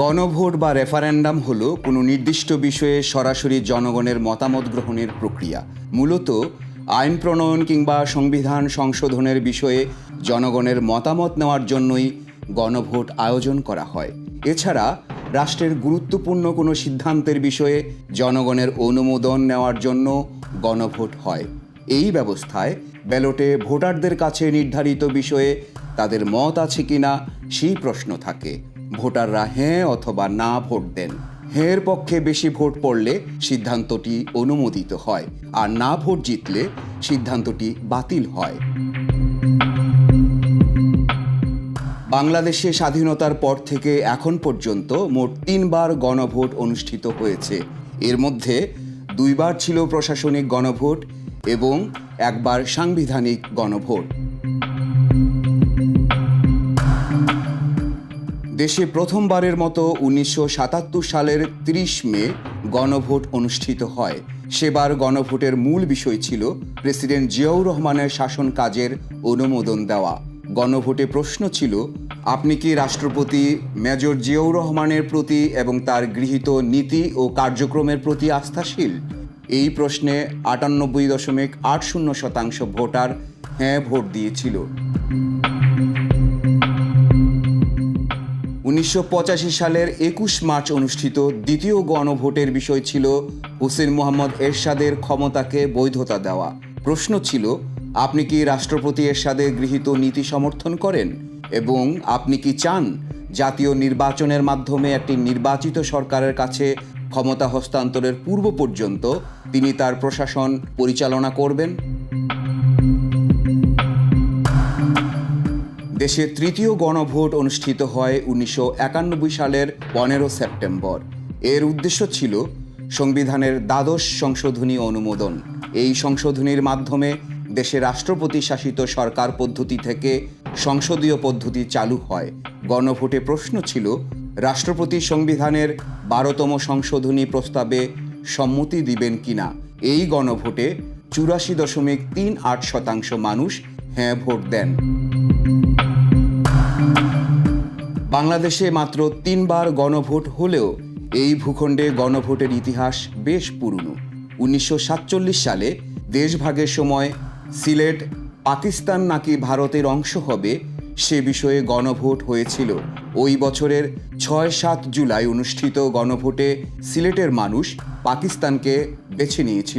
গণভোট বা রেফারেন্ডাম হলো কোনো নির্দিষ্ট বিষয়ে সরাসরি জনগণের মতামত গ্রহণের প্রক্রিয়া। মূলত আইন প্রণয়ন কিংবা সংবিধান সংশোধনের বিষয়ে জনগণের মতামত নেওয়ার জন্যই গণভোট আয়োজন করা হয়। এছাড়া রাষ্ট্রের গুরুত্বপূর্ণ কোনো সিদ্ধান্তের বিষয়ে জনগণের অনুমোদন নেওয়ার জন্য গণভোট হয়। এই ব্যবস্থায় ব্যালটে ভোটারদের কাছে নির্ধারিত বিষয়ে তাদের মত আছে কিনা সেই প্রশ্ন থাকে। ভোটাররা হ্যাঁ অথবা না ভোট দেন। হ্যাঁর পক্ষে বেশি ভোট পড়লে সিদ্ধান্তটি অনুমোদিত হয়, আর না ভোট জিতলে সিদ্ধান্তটি বাতিল হয়। বাংলাদেশে স্বাধীনতার পর থেকে এখন পর্যন্ত মোট তিনবার গণভোট অনুষ্ঠিত হয়েছে। এর মধ্যে দুইবার ছিল প্রশাসনিক গণভোট এবং একবার সাংবিধানিক গণভোট। দেশে প্রথমবারের মতো উনিশশো সাতাত্তর সালের ৩০ মে গণভোট অনুষ্ঠিত হয়। সেবার গণভোটের মূল বিষয় ছিল প্রেসিডেন্ট জিয়াউর রহমানের শাসন কাজের অনুমোদন দেওয়া। গণভোটে প্রশ্ন ছিল, আপনি কি রাষ্ট্রপতি মেজর জিয়াউর রহমানের প্রতি এবং তার গৃহীত নীতি ও কার্যক্রমের প্রতি আস্থাশীল? এই প্রশ্নে আটানব্বই দশমিক আট শূন্য শতাংশ ভোটার হ্যাঁ ভোট দিয়েছিল। উনিশশো পঁচাশি সালের একুশ মার্চ অনুষ্ঠিত দ্বিতীয় গণভোটের বিষয় ছিল হোসেন মোহাম্মদ এরশাদের ক্ষমতাকে বৈধতা দেওয়া। প্রশ্ন ছিল, আপনি কি রাষ্ট্রপতি এরশাদের গৃহীত নীতি সমর্থন করেন? এবং আপনি কি চান জাতীয় নির্বাচনের মাধ্যমে একটি নির্বাচিত সরকারের কাছে ক্ষমতা হস্তান্তরের পূর্ব পর্যন্ত তিনি তার প্রশাসন পরিচালনা করবেন? দেশে তৃতীয় গণভোট অনুষ্ঠিত হয় উনিশশো একানব্বই সালের পনেরো সেপ্টেম্বর। এর উদ্দেশ্য ছিল সংবিধানের দ্বাদশ সংশোধনী অনুমোদন। এই সংশোধনীর মাধ্যমে দেশে রাষ্ট্রপতি শাসিত সরকার পদ্ধতি থেকে সংসদীয় পদ্ধতি চালু হয়। গণভোটে প্রশ্ন ছিল, রাষ্ট্রপতি সংবিধানের বারোতম সংশোধনী প্রস্তাবে সম্মতি দিবেন কিনা? এই গণভোটে চুরাশি দশমিক তিন আট শতাংশ মানুষ হ্যাঁ ভোট দেন। বাংলাদেশে মাত্র তিনবার গণভোট হলেও এই ভূখণ্ডে গণভোটের ইতিহাস বেশ পুরনো। উনিশশো সাতচল্লিশ সালে দেশভাগের সময় সিলেট পাকিস্তান নাকি ভারতের অংশ হবে সে বিষয়ে গণভোট হয়েছিল। ওই বছরের ছয় সাত জুলাই অনুষ্ঠিত গণভোটে সিলেটের মানুষ পাকিস্তানকে বেছে নিয়েছিল।